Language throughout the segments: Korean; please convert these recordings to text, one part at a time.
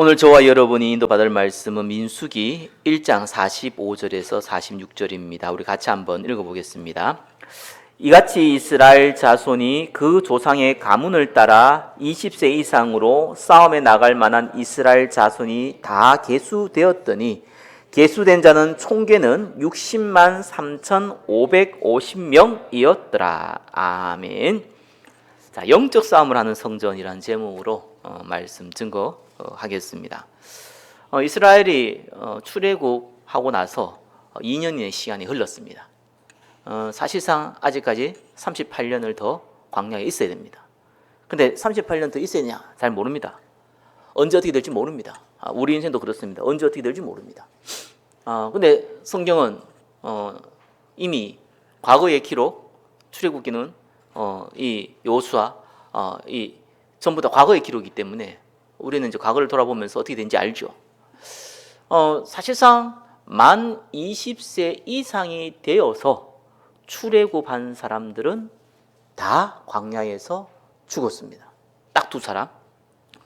오늘 저와 여러분이 인도받을 말씀은 민수기 1장 45절에서 46절입니다. 우리 같이 한번 읽어보겠습니다. 이같이 이스라엘 자손이 그 조상의 가문을 따라 20세 이상으로 싸움에 나갈 만한 이스라엘 자손이 다 계수되었더니 계수된 자는 총계는 60만 3,550명이었더라. 아멘. 자, 영적 싸움을 하는 성전이라는 제목으로 어, 말씀 증거 하겠습니다. 어, 이스라엘이 어, 출애굽하고 나서 2년의 시간이 흘렀습니다. 어, 사실상 아직까지 38년을 더 광야에 있어야 됩니다. 근데 38년 더 있어야 되냐? 잘 모릅니다. 언제 어떻게 될지 모릅니다. 아, 우리 인생도 그렇습니다. 언제 어떻게 될지 모릅니다. 아, 근데 성경은 어, 이미 과거의 기록, 출애굽기는 어, 이 요수와 어, 이 전부 다 과거의 기록이기 때문에 우리는 이제 과거를 돌아보면서 어떻게 된지 알죠. 어, 사실상 만 20세 이상이 되어서 출애굽한 사람들은 다 광야에서 죽었습니다. 딱 두 사람.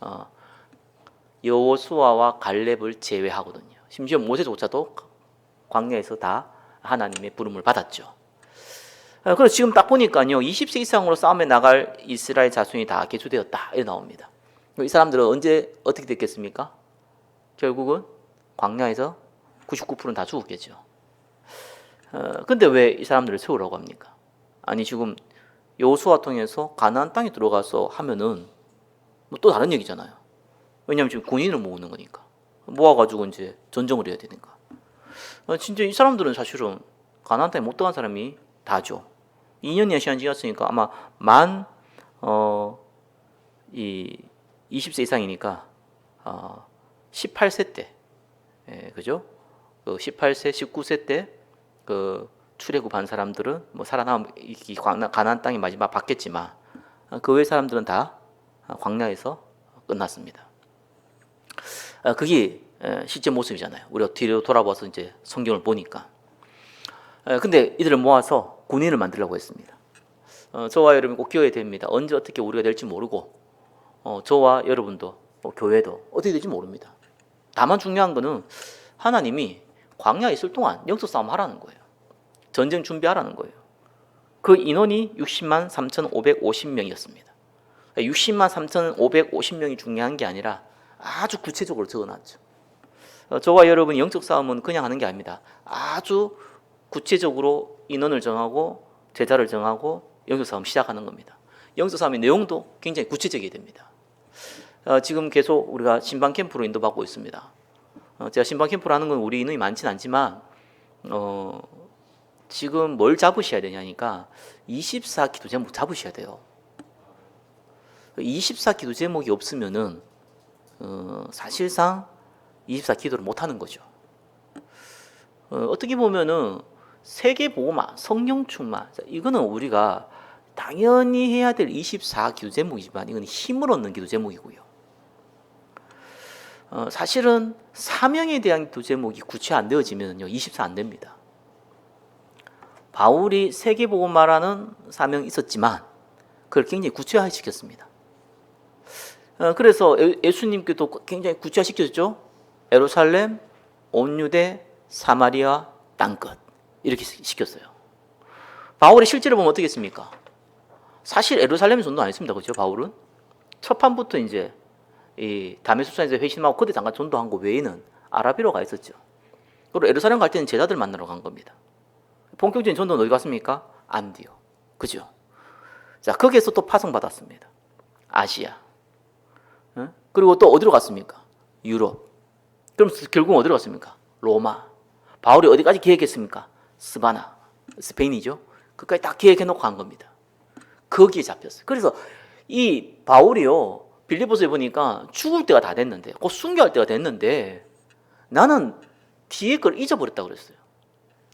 어, 여호수아와 갈렙을 제외하거든요. 심지어 모세조차도 광야에서 다 하나님의 부름을 받았죠. 어, 그래서 지금 딱 보니까요, 20세 이상으로 싸움에 나갈 이스라엘 자손이 다 개수되었다. 이렇게 나옵니다. 이 사람들은 언제 어떻게 됐겠습니까? 결국은 광야에서 99%는 다 죽었겠죠. 어, 근데 왜 이 사람들을 세우라고 합니까? 아니 지금 여호수아 통해서 가나안 땅에 들어가서 하면은 뭐 또 다른 얘기잖아요. 왜냐하면 지금 군인을 모으는 거니까 모아가지고 이제 전쟁을 해야 되니까. 어, 진짜 이 사람들은 사실은 가나안 땅에 못 들어간 사람이 다죠. 2년이나 시간 지났으니까 아마 만 어, 이 20세 이상이니까 어, 18세 때, 예, 그죠? 그 18세, 19세 때 그 출애굽 한 사람들은 뭐 살아남 이 가나안 땅이 마지막 받겠지만 어, 그외 사람들은 다 광야에서 끝났습니다. 아, 그게 에, 실제 모습이잖아요. 우리가 뒤로 돌아봐서 이제 성경을 보니까. 에, 근데 이들을 모아서 군인을 만들려고 했습니다. 어, 저와 여러분 꼭 기억해야 됩니다. 언제 어떻게 우리가 될지 모르고 어, 저와 여러분도 뭐 교회도 어떻게 될지 모릅니다. 다만 중요한 거는 하나님이 광야에 있을 동안 영적 싸움 하라는 거예요. 전쟁 준비하라는 거예요. 그 인원이 60만 3,550명이었습니다. 60만 3,550명이 중요한 게 아니라 아주 구체적으로 적어놨죠. 어, 저와 여러분 영적 싸움은 그냥 하는 게 아닙니다. 아주 구체적으로 인원을 정하고 제자를 정하고 영적 싸움 시작하는 겁니다. 영적 싸움의 내용도 굉장히 구체적이 됩니다. 어, 지금 계속 우리가 신방 캠프로 인도받고 있습니다. 어, 제가 신방 캠프를 하는 건 우리 인원이 많지는 않지만 어, 지금 뭘 잡으셔야 되냐니까 24 기도 제목 잡으셔야 돼요. 24 기도 제목이 없으면은 어, 사실상 24 기도를 못 하는 거죠. 어, 떻게 보면은 세계 보고만 성령 충만 이거는 우리가 당연히 해야 될 24 기도 제목이지만 이건 힘을 얻는 기도 제목이고요. 어, 사실은 사명에 대한 기도 제목이 구체 안 되어지면요 24 안 됩니다. 바울이 세계 보고 말하는 사명이 있었지만 그걸 굉장히 구체화 시켰습니다. 어, 그래서 예- 예수님께도 굉장히 구체화 시켰죠. 에루살렘, 온 유대, 사마리아 땅끝 이렇게 시- 시켰어요. 바울이 실제로 보면 어떻게 했습니까? 사실 에루살렘에 전도 안 했습니다. 그죠? 바울은 첫 판부터 이제 이 다메섹산에서 회심하고 그때 잠깐 전도한 거 외에는 아라비로 가 있었죠. 그리고 에루살렘 갈 때는 제자들 만나러 간 겁니다. 본격적인 전도는 어디 갔습니까? 안디오. 그죠? 자, 거기에서 또 파송받았습니다. 아시아. 응? 그리고 또 어디로 갔습니까? 유럽. 그럼 결국 어디로 갔습니까? 로마. 바울이 어디까지 계획했습니까? 스바나. 스페인이죠. 그까지 다 계획해 놓고 간 겁니다. 거기에 잡혔어요. 그래서 이 바울이요. 빌리보스에 보니까 죽을 때가 다 됐는데, 곧 순교할 때가 됐는데, 나는 뒤에 걸 잊어버렸다 그랬어요.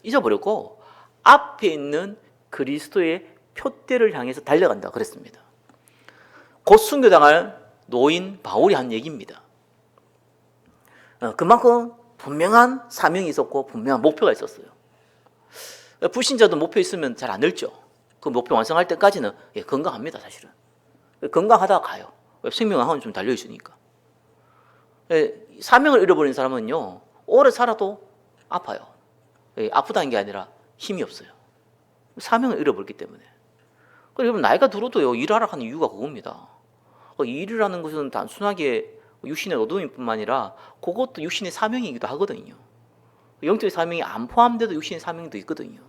잊어버렸고, 앞에 있는 그리스도의 표대를 향해서 달려간다 그랬습니다. 곧 순교당할 노인 바울이 한 얘기입니다. 어, 그만큼 분명한 사명이 있었고 분명한 목표가 있었어요. 불신자도 목표 있으면 잘안 늘죠. 그 목표 완성할 때까지는 예, 건강합니다, 사실은. 건강하다가 가요. 생명 한좀 달려 있으니까. 예, 사명을 잃어버린 사람은요 오래 살아도 아파요. 예, 아프다는 게 아니라 힘이 없어요. 사명을 잃어버렸기 때문에. 여러분 나이가 들어도요 일하라 하는 이유가 그겁니다. 어, 일이라는 것은 단순하게 육신의 노동뿐만 아니라 그것도 육신의 사명이기도 하거든요. 영적인 사명이 안 포함돼도 육신의 사명도 있거든요.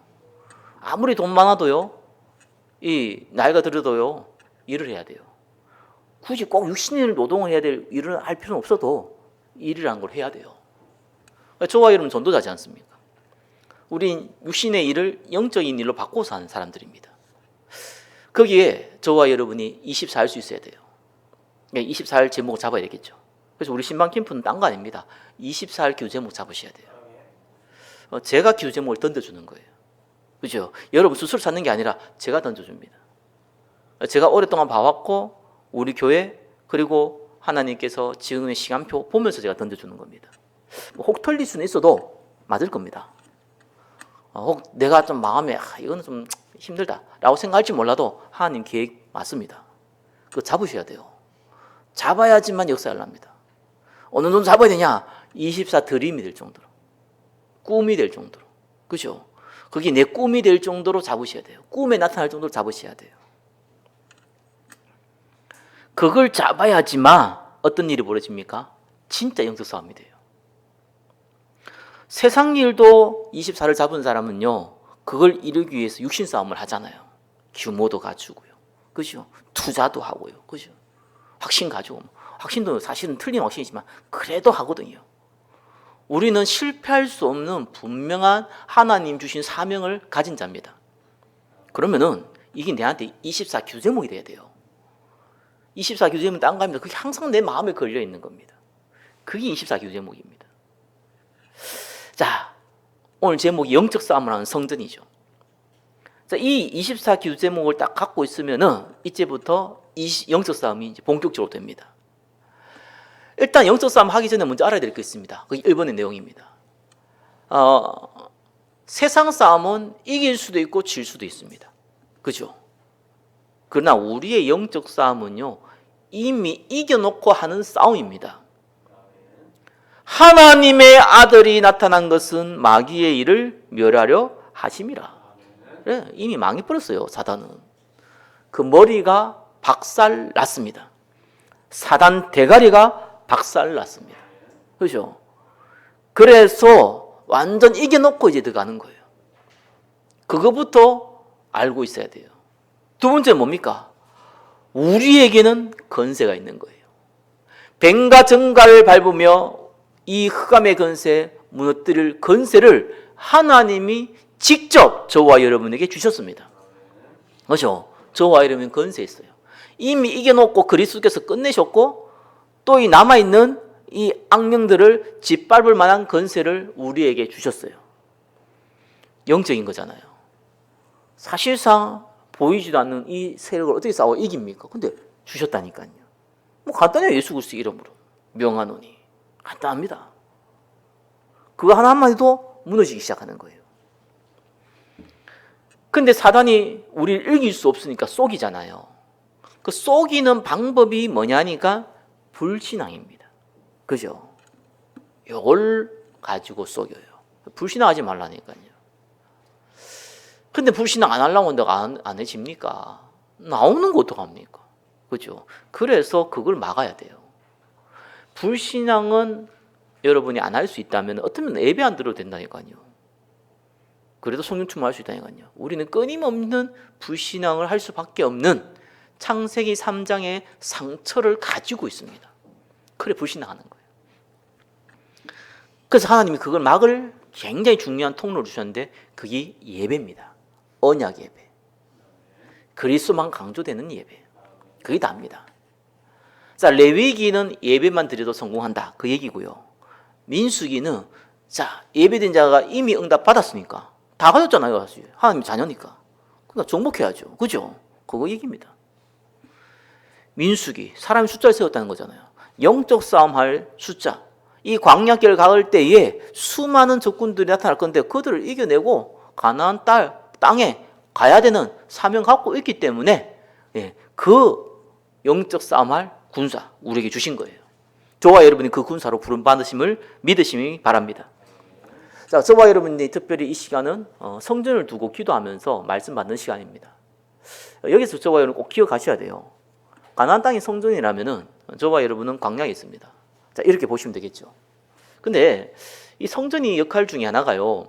아무리 돈 많아도요, 이 나이가 들어도요 일을 해야 돼요. 굳이 꼭 육신의 노동을 해야 될 일을 할 필요는 없어도 일이라는 걸 해야 돼요. 저와 여러분 전도자지 않습니까? 우린 육신의 일을 영적인 일로 바꿔서 하는 사람들입니다. 거기에 저와 여러분이 24할 수 있어야 돼요. 24할 제목을 잡아야 되겠죠. 그래서 우리 신방 캠프는 딴 거 아닙니다. 24할 기도 제목 잡으셔야 돼요. 어, 제가 기도 제목을 던져주는 거예요. 그죠? 여러분 스스로 찾는 게 아니라 제가 던져줍니다. 어, 제가 오랫동안 봐왔고 우리 교회 그리고 하나님께서 지금의 시간표 보면서 제가 던져주는 겁니다. 뭐혹 틀릴 수는 있어도 맞을 겁니다. 어, 혹 내가 좀 마음에 아, 이거는 좀 힘들다라고 생각할지 몰라도 하나님 계획 맞습니다. 그거 잡으셔야 돼요. 잡아야지만 역사를 합니다. 어느 정도 잡아야 되냐? 24 드림이 될 정도로. 꿈이 될 정도로. 그죠? 그게 내 꿈이 될 정도로 잡으셔야 돼요. 꿈에 나타날 정도로 잡으셔야 돼요. 그걸 잡아야지만 어떤 일이 벌어집니까? 진짜 영적 싸움이 돼요. 세상 일도 24를 잡은 사람은요, 그걸 이루기 위해서 육신 싸움을 하잖아요. 규모도 갖추고요. 그죠? 투자도 하고요. 그죠? 확신 가지고. 확신도 사실은 틀린 확신이지만, 그래도 하거든요. 우리는 실패할 수 없는 분명한 하나님 주신 사명을 가진 자입니다. 그러면은 이게 내한테 24 규제목이 돼야 돼요. 24 규제목은 딴 겁니다. 그게 항상 내 마음에 걸려 있는 겁니다. 그게 24 규제목입니다. 자, 오늘 제목이 영적 싸움을 하는 성전이죠. 자, 이24 규제목을 딱 갖고 있으면은 이제부터 이 영적 싸움이 이제 본격적으로 됩니다. 일단 영적 싸움 하기 전에 먼저 알아야 될 게 있습니다. 그게 1번의 내용입니다. 어, 세상 싸움은 이길 수도 있고 질 수도 있습니다. 그죠? 그러나 우리의 영적 싸움은요, 이미 이겨놓고 하는 싸움입니다. 하나님의 아들이 나타난 것은 마귀의 일을 멸하려 하심이라. 그래, 이미 망해버렸어요, 사단은. 그 머리가 박살 났습니다. 사단 대가리가 박살 났습니다. 그죠? 그래서 완전 이겨놓고 이제 들어가는 거예요. 그거부터 알고 있어야 돼요. 두 번째 뭡니까? 우리에게는 건세가 있는 거예요. 뱀과 정갈을 밟으며 이 흑암의 건세, 무너뜨릴 건세를 하나님이 직접 저와 여러분에게 주셨습니다. 그렇죠? 저와 여러분 건세 있어요. 이미 이겨놓고 그리스도께서 끝내셨고 또 이 남아있는 이 악령들을 짓밟을 만한 건세를 우리에게 주셨어요. 영적인 거잖아요. 사실상 보이지도 않는 이 세력을 어떻게 싸워 이깁니까? 근데 주셨다니까요. 뭐 간단해요. 예수 그리스도 이름으로. 명하노니. 간단합니다. 그거 하나만 해도 무너지기 시작하는 거예요. 근데 사단이 우리를 이길 수 없으니까 속이잖아요. 그 속이는 방법이 뭐냐니까 불신앙입니다. 그죠? 이걸 가지고 속여요. 불신앙하지 말라니까요. 근데 불신앙 안 하려고 내가 안, 안 해집니까? 나오는 거 어떡합니까? 그죠? 그래서 그걸 막아야 돼요. 불신앙은 여러분이 안 할 수 있다면 어쩌면 예배 안 들어도 된다니까요. 그래도 성령 충만할 수 있다니까요. 우리는 끊임없는 불신앙을 할 수밖에 없는 창세기 3장의 상처를 가지고 있습니다. 그래 불신앙하는 거예요. 그래서 하나님이 그걸 막을 굉장히 중요한 통로를 주셨는데 그게 예배입니다. 언약 예배. 그리스도만 강조되는 예배. 그게 답니다. 자, 레위기는 예배만 드려도 성공한다. 그 얘기고요. 민수기는 자, 예배된 자가 이미 응답 받았으니까 다 가졌잖아요. 사실. 하나님 자녀니까. 그러니까 정복해야죠. 그죠? 그거 얘기입니다. 민수기, 사람이 숫자를 세웠다는 거잖아요. 영적 싸움할 숫자. 이 광야길 가을 때에 수많은 적군들이 나타날 건데 그들을 이겨내고 가나안 딸 땅에 가야 되는 사명 갖고 있기 때문에 예, 그 영적 싸움할 군사 우리에게 주신 거예요. 저와 여러분이 그 군사로 부름 받으심을 믿으시기 바랍니다. 자, 저와 여러분이 특별히 이 시간은 어, 성전을 두고 기도하면서 말씀 받는 시간입니다. 어, 여기서 저와 여러분 꼭 기억하셔야 돼요. 가나안 땅이 성전이라면은 저와 여러분은 광야에 있습니다. 자, 이렇게 보시면 되겠죠. 근데 이 성전이 역할 중에 하나가요.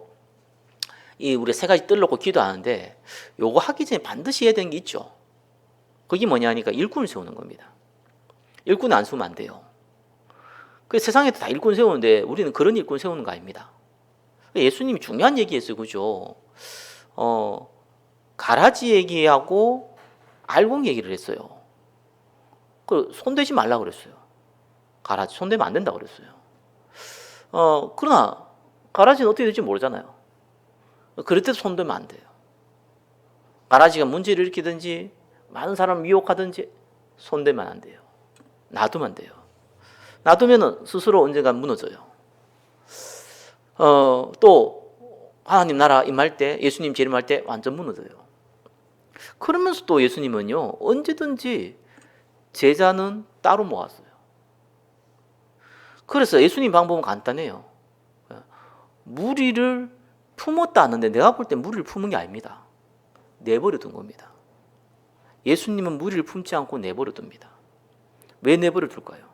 이 우리 세 가지 뜰 놓고 기도하는데 요거 하기 전에 반드시 해야 되는 게 있죠. 그게 뭐냐 하니까 일꾼을 세우는 겁니다. 일꾼 안 세우면 안 돼요. 그 세상에 다 일꾼 세우는데 우리는 그런 일꾼 세우는 거 아닙니다. 예수님이 중요한 얘기했어요, 그죠? 어, 가라지 얘기하고 알공 얘기를 했어요. 그 손대지 말라 그랬어요. 가라지 손대면 안 된다 그랬어요. 어, 그러나 가라지는 어떻게 될지 모르잖아요. 그럴 때도 손대면 안 돼요. 가라지가 문제를 일으키든지 많은 사람을 미혹하든지 손대면 안 돼요. 놔두면 돼요. 놔두면 스스로 언젠가 무너져요. 어, 또 하나님 나라 임할 때 예수님 재림할 때 완전 무너져요. 그러면서 또 예수님은요 언제든지 제자는 따로 모았어요. 그래서 예수님 방법은 간단해요. 무리를 품었다 하는데 내가 볼 때 무리를 품은 게 아닙니다. 내버려 둔 겁니다. 예수님은 무리를 품지 않고 내버려 둡니다. 왜 내버려 둘까요?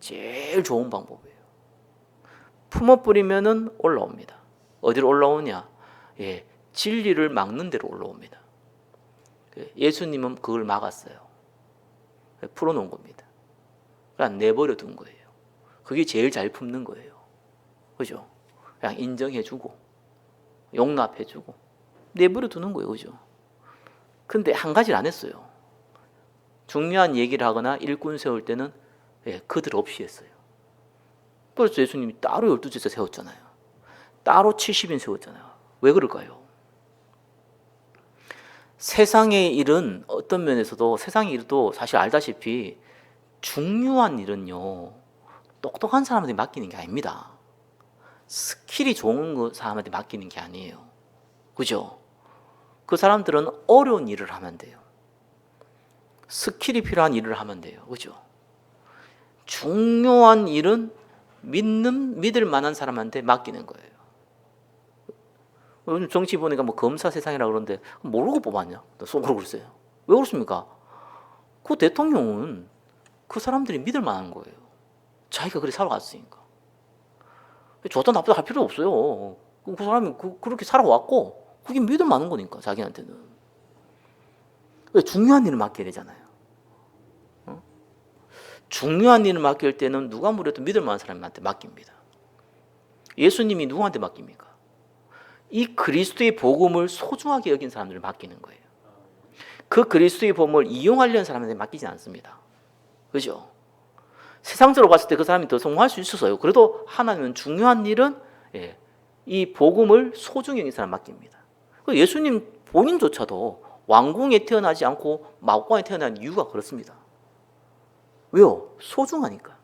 제일 좋은 방법이에요. 품어버리면은 올라옵니다. 어디로 올라오냐? 예, 진리를 막는 데로 올라옵니다. 예, 예수님은 그걸 막았어요. 예, 풀어놓은 겁니다. 그냥 내버려 둔 거예요. 그게 제일 잘 품는 거예요. 그죠? 그냥 인정해주고, 용납해주고, 내버려 두는 거예요. 그죠? 근데 한 가지를 안 했어요. 중요한 얘기를 하거나 일꾼 세울 때는 예, 그들 없이 했어요. 그래서 예수님이 따로 열두 제자 세웠잖아요. 따로 70인 세웠잖아요. 왜 그럴까요? 세상의 일은 어떤 면에서도 세상의 일도 사실 알다시피 중요한 일은요 똑똑한 사람한테 맡기는 게 아닙니다. 스킬이 좋은 그 사람한테 맡기는 게 아니에요. 그죠? 그 사람들은 어려운 일을 하면 돼요. 스킬이 필요한 일을 하면 돼요. 그죠? 중요한 일은 믿는 믿을 만한 사람한테 맡기는 거예요. 요즘 정치 보니까 뭐 검사 세상이라 그러는데 모르고 뽑았냐? 속으로 그랬어요. 왜 그렇습니까? 그 대통령은 그 사람들이 믿을 만한 거예요. 자기가 그렇게 살아왔으니까. 좋다 나쁘다 할 필요 없어요. 그 사람이 그, 그렇게 살아왔고 그게 믿을 만한 거니까 자기한테는. 중요한 일을 맡겨야 되잖아요. 중요한 일을 맡길 때는 누가 무려도 믿을 만한 사람한테 맡깁니다. 예수님이 누구한테 맡깁니까? 이 그리스도의 복음을 소중하게 여긴 사람들을 맡기는 거예요. 그 그리스도의 복음을 이용하려는 사람한테 맡기지 않습니다. 그죠? 세상적으로 봤을 때 그 사람이 더 성공할 수 있었어요. 그래도 하나님은 중요한 일은 예, 이 복음을 소중히 여긴 사람 맡깁니다. 그 예수님 본인조차도 왕궁에 태어나지 않고 마국간에 태어난 이유가 그렇습니다. 왜요? 소중하니까.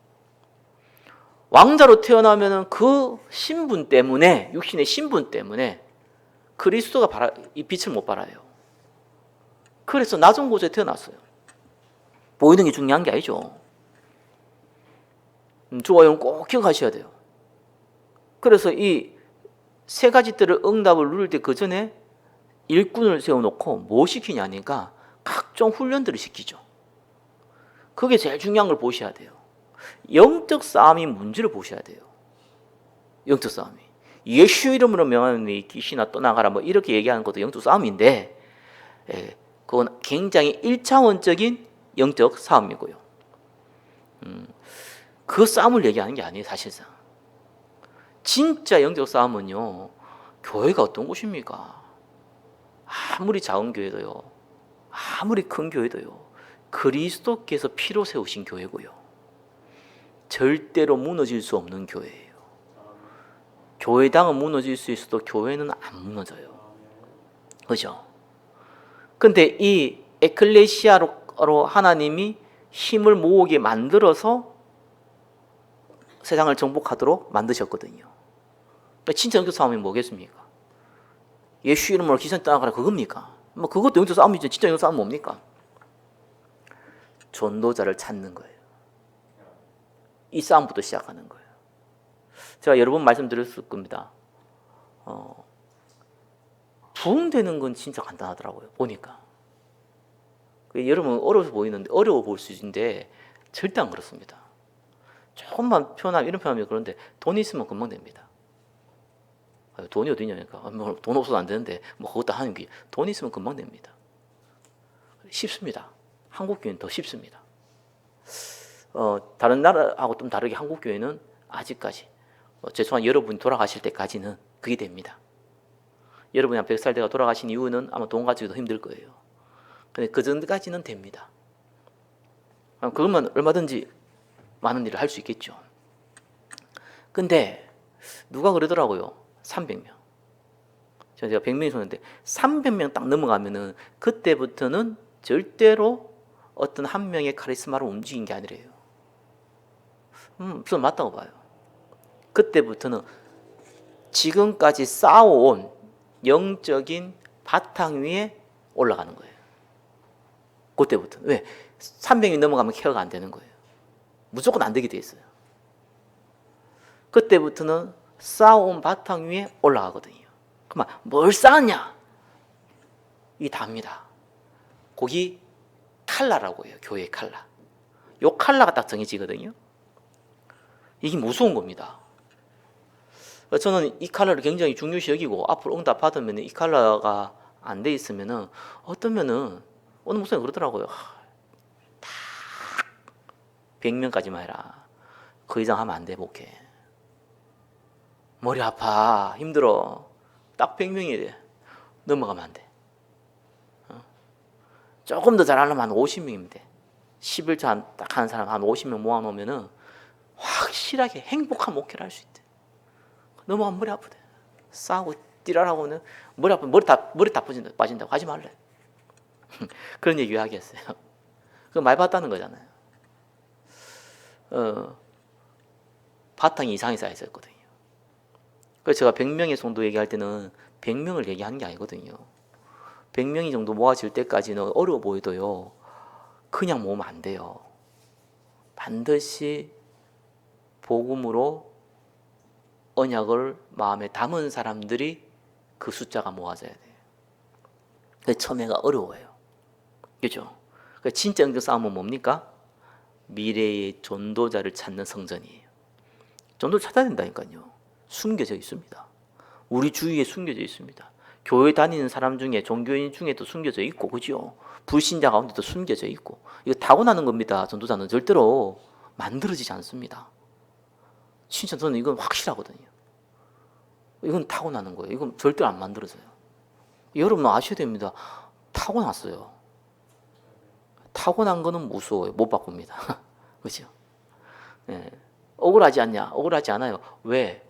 왕자로 태어나면은 그 신분 때문에 육신의 신분 때문에 그리스도가 바라, 이 빛을 못 발아요. 그래서 낮은 곳에 태어났어요. 보이는 게 중요한 게 아니죠. 음, 좋아요. 꼭 기억하셔야 돼요. 그래서 이 세 가지 들을 응답을 누릴 때 그 전에 일꾼을 세워놓고 뭐 시키냐니까 각종 훈련들을 시키죠. 그게 제일 중요한 걸 보셔야 돼요. 영적 싸움이 문제를 보셔야 돼요. 영적 싸움이. 예수 이름으로 명하는 귀신아 떠나가라 뭐 이렇게 얘기하는 것도 영적 싸움인데 예, 그건 굉장히 일차원적인 영적 싸움이고요. 음, 그 싸움을 얘기하는 게 아니에요 사실상. 진짜 영적 싸움은요 교회가 어떤 곳입니까? 아무리 작은 교회도요 아무리 큰 교회도요 그리스도께서 피로 세우신 교회고요. 절대로 무너질 수 없는 교회예요. 교회당은 무너질 수 있어도 교회는 안 무너져요. 그죠? 근데 이 에클레시아로 하나님이 힘을 모으게 만들어서 세상을 정복하도록 만드셨거든요. 진짜 영적 싸움이 뭐겠습니까? 예수 이름으로 기선 떠나가라 그겁니까? 뭐 그것도 영적 싸움이죠. 진짜 영적 싸움 뭡니까? 전도자를 찾는 거예요. 이 싸움부터 시작하는 거예요. 제가 여러 번 말씀드렸을 겁니다. 어, 부흥되는 건 진짜 간단하더라고요. 보니까. 그 여러분 어려워 보이는데 어려워 보일 수 있는데 절대 안 그렇습니다. 조금만 표현하면 이런 표현하면 그런데 돈 있으면 금방 됩니다. 아, 돈이 어디냐니까 아, 뭐돈 없어도 안 되는데 뭐 그것도 하는 게 돈 있으면 금방 됩니다. 쉽습니다. 한국 교회는 더 쉽습니다. 어, 다른 나라하고 좀 다르게 한국 교회는 아직까지 어, 죄송한 여러분 돌아가실 때까지는 그게 됩니다. 여러분이 한 100살 때가 돌아가신 이유는 아마 돈 가지고도 힘들 거예요. 근데 그 전까지는 됩니다. 아, 그러면 얼마든지 많은 일을 할 수 있겠죠. 근데 누가 그러더라고요. 300명. 제가 100명이 줬는데 300명 딱 넘어가면은 그때부터는 절대로 어떤 한 명의 카리스마로 움직인 게 아니래요. 음, 저는 맞다고 봐요. 그때부터는 지금까지 쌓아온 영적인 바탕 위에 올라가는 거예요. 그때부터. 왜? 300이 넘어가면 케어가 안 되는 거예요. 무조건 안 되게 돼 있어요. 그때부터는 쌓아온 바탕 위에 올라가거든요. 그러면 뭘 쌓았냐? 이 답니다. 거기 칼라라고 해요. 교회 칼라. 요 칼라가 딱 정해지거든요. 이게 무서운 겁니다. 저는 이 칼라를 굉장히 중요시 여기고 앞으로 응답 받으면 이 칼라가 안 돼 있으면은 어떠면은 어느 목사님 그러더라고요. 하, 딱 100명까지만 해라. 그 이상 하면 안 돼, 목회. 머리 아파, 힘들어. 딱 100명이 돼. 넘어가면 안 돼. 어? 조금 더 잘하려면 한 50명이면 돼. 11차 딱 하는 사람 한 50명 모아놓으면은 확실하게 행복한 목회를 할 수 있대. 넘어가면 머리 아프대. 싸우고 뛰라라고는 머리 아프면 머리 다 머리 다 빠진다, 빠진다고 하지 말래. 그런 얘기 왜 하겠어요? 그 말 봤다는 거잖아요. 어, 바탕이 이상이 쌓여 있었거든요. 그래서 제가 100명의 성도 얘기할 때는 100명을 얘기하는 게 아니거든요. 100명이 정도 모아질 때까지는 어려워 보여도요. 그냥 모으면 안 돼요. 반드시 복음으로 언약을 마음에 담은 사람들이 그 숫자가 모아져야 돼요. 그 처음에가 어려워요. 그죠? 그 진짜 영적 싸움은 뭡니까? 미래의 전도자를 찾는 성전이에요. 전도를 찾아야 된다니까요. 숨겨져 있습니다. 우리 주위에 숨겨져 있습니다. 교회 다니는 사람 중에 종교인 중에도 숨겨져 있고 그죠? 불신자 가운데도 숨겨져 있고 이거 타고나는 겁니다. 전도자는 절대로 만들어지지 않습니다. 진짜 저는 이건 확실하거든요. 이건 타고나는 거예요. 이건 절대 안 만들어져요. 여러분 아셔야 됩니다. 타고났어요. 타고난 거는 무서워요. 못 바꿉니다. 그죠? 예. 억울하지 않냐? 억울하지 않아요. 왜?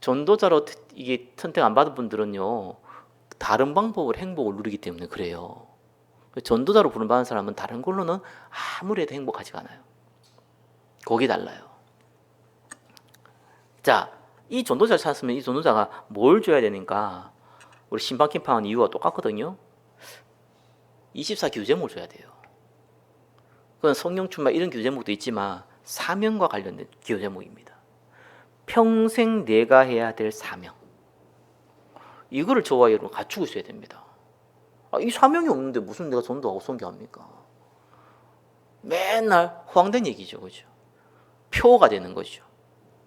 전도자로 트- 이게 선택 안 받은 분들은요, 다른 방법으로 행복을 누리기 때문에 그래요. 전도자로 부름받은 사람은 다른 걸로는 아무리 해도 행복하지가 않아요. 거기 달라요. 자, 이 전도자를 찾았으면 이 전도자가 뭘 줘야 되니까 우리 신방킴팡은 이유가 똑같거든요. 24 기도 제목을 줘야 돼요. 그건 성령 충만 이런 기도 제목도 있지만 사명과 관련된 기도 제목입니다. 평생 내가 해야 될 사명. 이거를 저와 여러분 갖추고 있어야 됩니다. 아, 이 사명이 없는데 무슨 내가 전도하고 선교합니까? 맨날 허황된 얘기죠, 그죠? 표가 되는 거죠.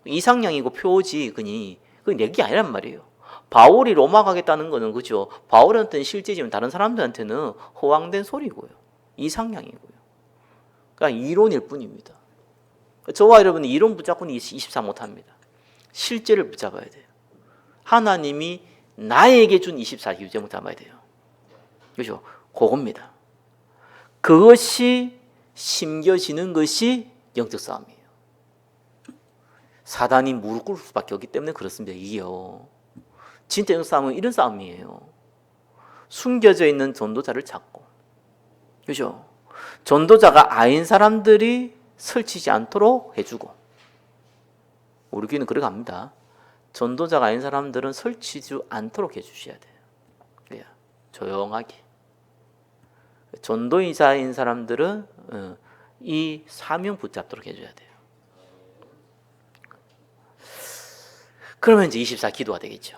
이상향이고 표지, 그니 그 얘기 아니란 말이에요. 바울이 로마 가겠다는 거는 그죠? 바울한테는 실제지만 다른 사람들한테는 허황된 소리고요. 이상향이고요. 그러니까 이론일 뿐입니다. 저와 여러분은 이론 붙잡고는 24 못합니다. 실제를 붙잡아야 돼요. 하나님이 나에게 준 24 유제목 잡아야 돼요. 그죠? 그겁니다. 그것이 심겨지는 것이 영적 싸움이에요. 사단이 무릎 꿇을 수밖에 없기 때문에 그렇습니다. 이게요. 진짜 영적 싸움은 이런 싸움이에요. 숨겨져 있는 전도자를 찾고, 그죠? 전도자가 아닌 사람들이 설치지 않도록 해주고, 우리 교회는 그래 갑니다. 전도자가 아닌 사람들은 설치지 않도록 해주셔야 돼요. 그래야 조용하게. 전도이자인 사람들은 어, 이 사명 붙잡도록 해줘야 돼요. 그러면 이제 24 기도가 되겠죠.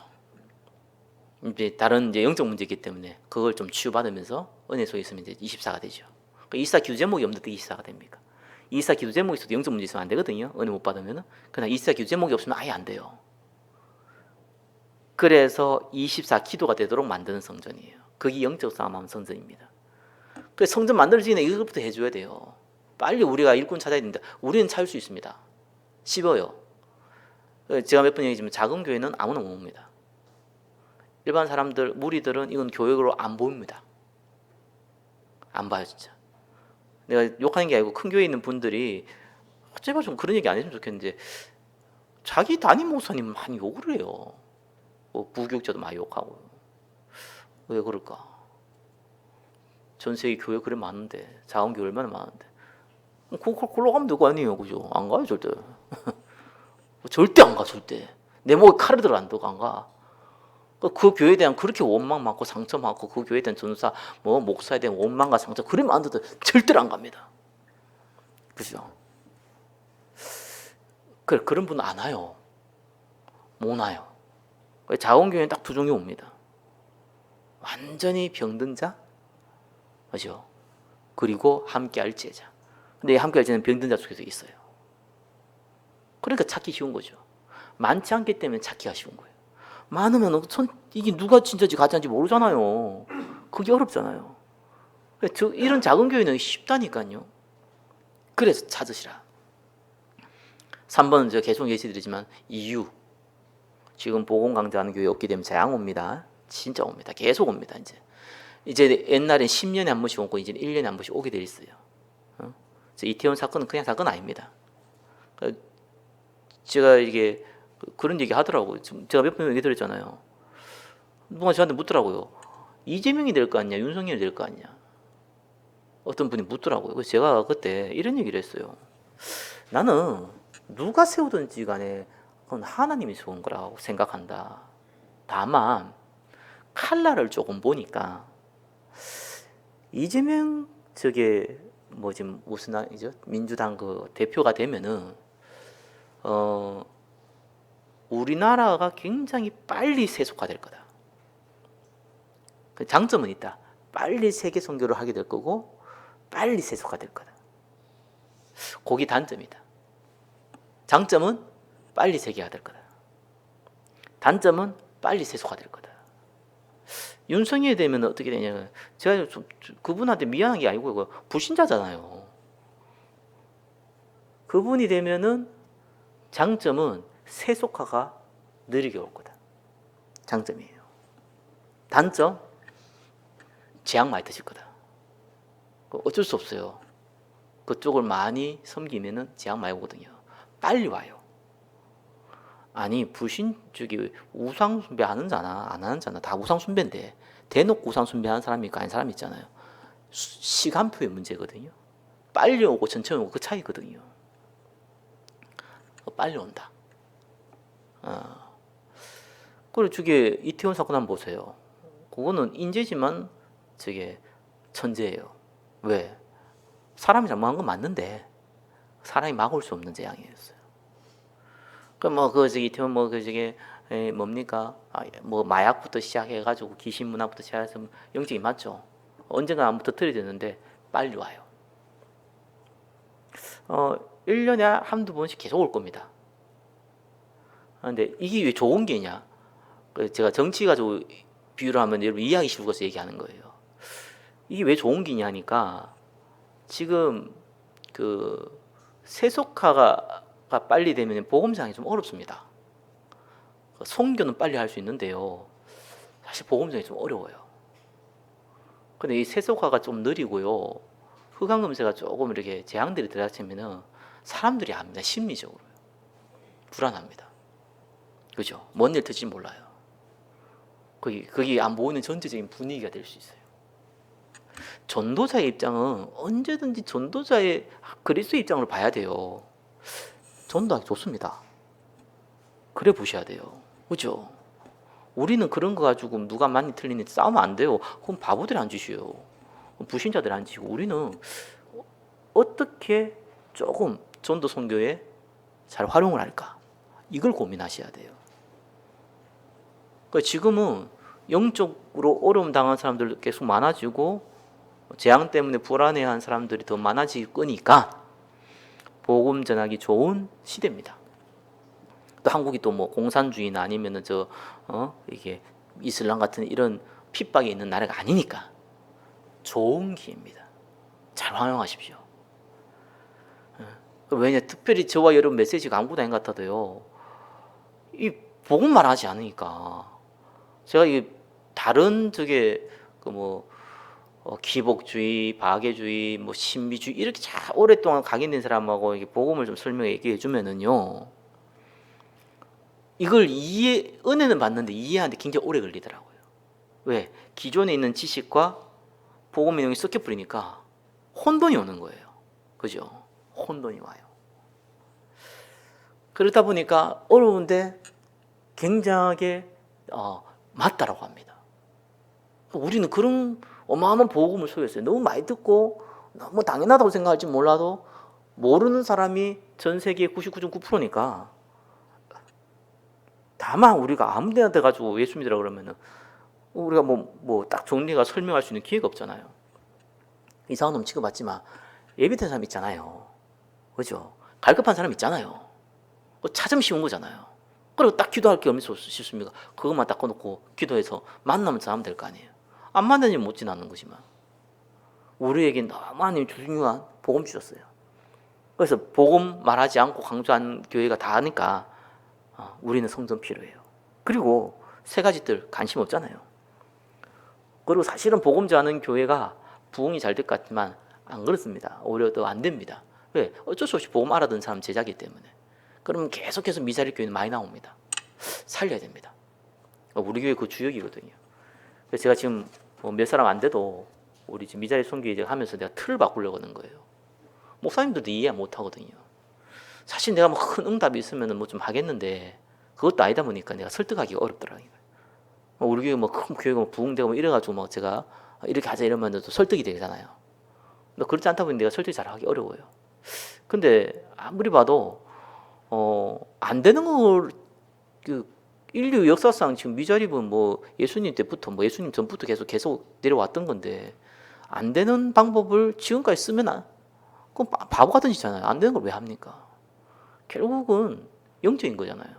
이제 다른 이제 영적 문제이기 때문에 그걸 좀 치유받으면서 은혜 속에 있으면 이제 24가 되죠. 그24 기도 제목이 없는데 24가 됩니까? 24 기도 제목이 있어도 영적 문제 있으면 안 되거든요. 은혜 못 받으면은. 그러나 24 기도 제목이 없으면 아예 안 돼요. 그래서 24 기도가 되도록 만드는 성전이에요. 그게 영적 싸움하는 성전입니다. 그래서 성전 만들어지기 전에 이것부터 해줘야 돼요. 빨리 우리가 일꾼 찾아야 된다. 우리는 찾을 수 있습니다. 쉽어요. 제가 몇 번 얘기했지만 작은 교회는 아무나 못 옵니다. 일반 사람들, 무리들은 이건 교육으로 안 보입니다. 안 봐요, 진짜. 내가 욕하는 게 아니고 큰 교회에 있는 분들이 제발 좀 그런 얘기 안 했으면 좋겠는데 자기 담임 목사님 많이 욕을 해요. 뭐 부교육자도 많이 욕하고 왜 그럴까? 전 세계 교회 그래 많은데 작은 교회 얼마나 많은데 그 골로 가면 될거 아니에요, 그죠? 안 가요 절대. 절대 안 가, 절대. 내 목에 칼을 들어 안 들고 안 가. 그, 그 교회에 대한 그렇게 원망 많고 상처 많고 그 교회에 대한 전사 뭐 목사에 대한 원망과 상처 그러면 안 돼도 절대로 안 갑니다. 그죠? 그 그런 분은 안 와요. 못 와요. 자원 교회는 딱 두 종류 옵니다. 완전히 병든 자, 그죠? 그리고 함께 할 제자. 근데 이 함께 할 제는 병든 자 속에서 있어요. 그러니까 찾기 쉬운 거죠. 많지 않기 때문에 찾기가 쉬운 거예요. 많으면 천, 이게 누가 진짜지 가짜인지 모르잖아요. 그게 어렵잖아요. 저 이런 작은 교회는 쉽다니까요. 그래서 찾으시라. 3번은 제가 계속 예시드리지만 이유. 지금 보건 강좌하는 교회 없게 되면 재앙 옵니다. 진짜 옵니다. 계속 옵니다. 이제 이제 옛날엔 10년에 한 번씩 오고 이제 1년에 한 번씩 오게 돼 있어요. 어? 이태원 사건은 그냥 사건 아닙니다. 제가 이게 그런 얘기 하더라고요. 지금 제가 몇 번 얘기 드렸잖아요. 누가 저한테 묻더라고요. 이재명이 될 거 아니냐, 윤석열이 될 거 아니냐. 어떤 분이 묻더라고요. 그래서 제가 그때 이런 얘기를 했어요. 나는 누가 세우든지 간에 그건 하나님이 세운 거라고 생각한다. 다만 칼라를 조금 보니까 이재명 저게 뭐 지금 무슨 당이죠? 민주당 그 대표가 되면은 어 우리나라가 굉장히 빨리 세속화될 거다. 그 장점은 있다. 빨리 세계 선교를 하게 될 거고 빨리 세속화될 거다. 거기 단점이다. 장점은 빨리 세계화 될 거다. 단점은 빨리 세속화될 거다. 윤석열이 되면 어떻게 되냐? 제가 좀 그분한테 미안한 게 아니고 그 불신자잖아요. 그분이 되면은 장점은 세속화가 느리게 올 거다. 장점이에요. 단점 재앙 많이 드실 거다. 어쩔 수 없어요. 그쪽을 많이 섬기면은 재앙 많이 오거든요. 빨리 와요. 아니 불신 쪽이 우상 숭배 하는 자나 안 하는 자나 다 우상 숭배인데 대놓고 우상 숭배하는 사람이 있고 아닌 사람이 있잖아요. 시간표의 문제거든요. 빨리 오고 천천히 오고 그 차이거든요. 빨리 온다. 어. 그리고 저게 이태원 사건 한번 보세요. 그거는 인재지만 저게 천재예요. 왜? 사람이 잘못한 건 맞는데 사람이 막을 수 없는 재앙이었어요. 그뭐그 저기 이태원 뭐그 저게 에, 뭡니까? 아, 뭐 마약부터 시작해가지고 귀신 문화부터 시작해서 영적이 맞죠. 언젠가 안부터 틀어졌는데 빨리 와요. 어, 1년에 한두 번씩 계속 올 겁니다. 그런데 이게 왜 좋은 게냐? 그 제가 정치 가지고 비유를 하면 여러분 이해하기 쉬워서 얘기하는 거예요. 이게 왜 좋은 게냐 니까 지금 그 세속화가 빨리 되면 보험상이 좀 어렵습니다. 송교는 빨리 할 수 있는데요. 사실 보험상이 좀 어려워요. 근데 이 세속화가 좀 느리고요. 흑암 검세가 조금 이렇게 재앙들이 들어닥치면은 사람들이 압니다. 심리적으로 불안합니다. 그죠? 뭔일 될지 몰라요. 거기 거기 안 보이는 전체적인 분위기가 될 수 있어요. 전도자의 입장은 언제든지 전도자의 그리스도의 입장을 봐야 돼요. 전도하기 좋습니다. 그래 보셔야 돼요. 그죠? 우리는 그런 거 가지고 누가 많이 틀리는지 싸우면 안 돼요. 그럼 바보들 앉으시오. 부신자들 앉으시고 우리는 어떻게 조금 전도 선교에 잘 활용을 할까? 이걸 고민하셔야 돼요. 그러니까 지금은 영적으로 어려움 당한 사람들 계속 많아지고 재앙 때문에 불안해한 사람들이 더 많아질 거니까 복음 전하기 좋은 시대입니다. 또 한국이 또 뭐 공산주의나 아니면은 저어 이게 이슬람 같은 이런 핍박이 있는 나라가 아니니까 좋은 기회입니다. 잘 활용하십시오. 예. 왜냐 특별히 저와 여러분 메시지가 아무것도 아닌 것 같아도요. 이 복음만 하지 않으니까 제가 이 다른 저게 그뭐 어, 기복주의, 박애주의, 뭐 신비주의 이렇게 잘 오랫동안 각인된 사람하고 이게 복음을 좀 설명해 주면은요. 이걸 이해 은혜는 받는데 이해하는데 굉장히 오래 걸리더라고요. 왜? 기존에 있는 지식과 복음의 내용이 섞여 버리니까 혼돈이 오는 거예요. 그죠? 혼돈이 와요. 그러다 보니까 어려운데 굉장하게 어, 맞다라고 합니다. 우리는 그런 어마어마한 복음을 소유했어요. 너무 많이 듣고 너무 당연하다고 생각할지 몰라도 모르는 사람이 전 세계 99.9%니까 다만 우리가 아무 데나 돼가지고 예수 믿으라 그러면은 우리가 뭐 뭐 딱 정리가 설명할 수 있는 기회가 없잖아요. 이상한 놈 취급받지만 예비된 사람 있잖아요. 그죠? 갈급한 사람 있잖아요. 그 찾으면 쉬운 거잖아요. 그리고 딱 기도할 게 얼마나 쉽습니까? 그것만 딱 꺼놓고 기도해서 만나면 잘하면 될거 아니에요. 안 만나면 못 지나는 거지만 우리에게 너무 하나님 중요한 복음 주셨어요. 그래서 복음 말하지 않고 강조한 교회가 다 하니까 어, 우리는 성전 필요해요. 그리고 세 가지들 관심 없잖아요. 그리고 사실은 복음 전하는 교회가 부흥이 잘 될 것 같지만 안 그렇습니다. 오히려 더 안 됩니다. 왜? 어쩔 수 없이 복음 알아듣는 사람 제자기 때문에. 그러면 계속해서 미사리 교회는 많이 나옵니다. 살려야 됩니다. 우리 교회 그 주역이거든요. 그래서 제가 지금 뭐 몇 사람 안 돼도 우리 지금 미자리 이제 하면서 내가 틀을 바꾸려고 하는 거예요. 목사님들도 이해 못 하거든요. 사실 내가 뭐 큰 응답이 있으면 뭐 좀 하겠는데 그것도 아니다 보니까 내가 설득하기가 어렵더라고요. 뭐 우리 교회 뭐큰 교회가 뭐 부흥되고 뭐 이래가지고 막 제가 이렇게 하자 이러면 또 설득이 되잖아요. 그렇지 않다 보니 내가 설득 잘 하기 어려워요. 근데 아무리 봐도 어, 안 되는 걸 그 인류 역사상 지금 미자립은 뭐 예수님 때부터 뭐 예수님 전부터 계속 계속 내려왔던 건데 안 되는 방법을 지금까지 쓰면 안, 그건 바- 바보 같은 짓잖아요. 안 되는 걸 왜 합니까? 결국은 영적인 거잖아요.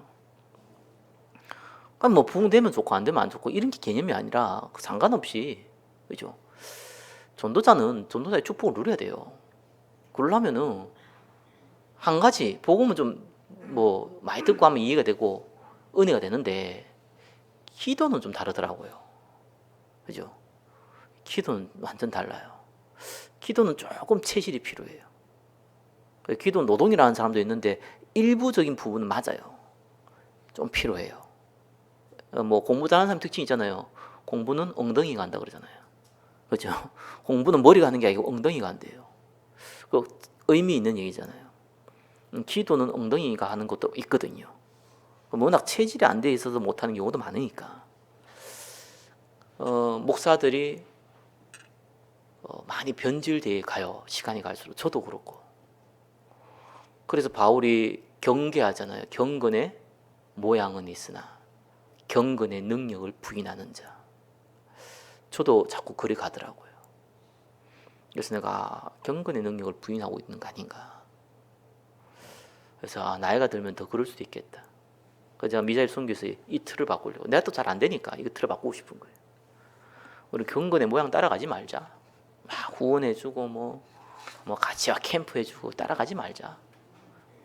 그러니까 뭐 부흥되면 좋고 안 되면 안 좋고 이런 게 개념이 아니라 그 상관없이 그죠? 전도자는 전도자의 축복을 누려야 돼요. 그러려면은 한 가지 복음은 좀 뭐 많이 듣고 하면 이해가 되고 은혜가 되는데 기도는 좀 다르더라고요. 그죠? 기도는 완전 달라요. 기도는 조금 체질이 필요해요. 기도 노동이라는 사람도 있는데 일부적인 부분은 맞아요. 좀 필요해요. 어, 뭐 공부 잘하는 사람 특징 있잖아요. 공부는 엉덩이가 한다 그러잖아요. 그렇죠? 공부는 머리가 하는 게 아니고 엉덩이가 한대요. 그 의미 있는 얘기잖아요. 음, 기도는 엉덩이가 하는 것도 있거든요. 워낙 체질이 안 돼 있어서 못하는 경우도 많으니까. 어, 목사들이 어, 많이 변질돼 가요. 시간이 갈수록 저도 그렇고. 그래서 바울이 경계하잖아요. 경건의 모양은 있으나 경건의 능력을 부인하는 자. 저도 자꾸 그리 가더라고요. 그래서 내가 경건의 능력을 부인하고 있는 거 아닌가. 그래서 아, 나이가 들면 더 그럴 수도 있겠다. 그래서 제가 미자일 선교에서 이 틀을 바꾸려고. 내가 또 잘 안 되니까 이거 틀을 바꾸고 싶은 거예요. 우리 경건의 모양 따라가지 말자. 막 후원해주고 뭐, 뭐 같이 와 캠프 해주고 따라가지 말자.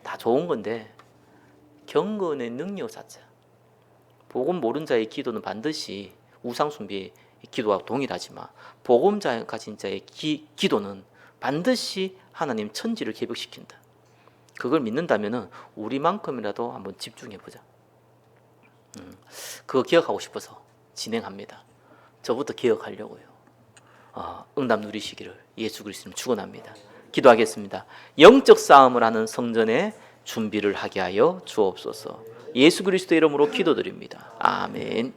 다 좋은 건데 경건의 능력 자체. 복음 모른 자의 기도는 반드시 우상 숭배 기도와 동일하지만 복음자 가진 자의 기, 기도는 반드시 하나님 천지를 개벽시킨다. 그걸 믿는다면은 우리만큼이라도 한번 집중해 보자. 음, 그거 기억하고 싶어서 진행합니다. 저부터 기억하려고요. 어, 응답 누리시기를 예수 그리스도님 축원합니다. 기도하겠습니다. 영적 싸움을 하는 성전의 준비를 하게 하여 주옵소서. 예수 그리스도 이름으로 기도드립니다. 아멘.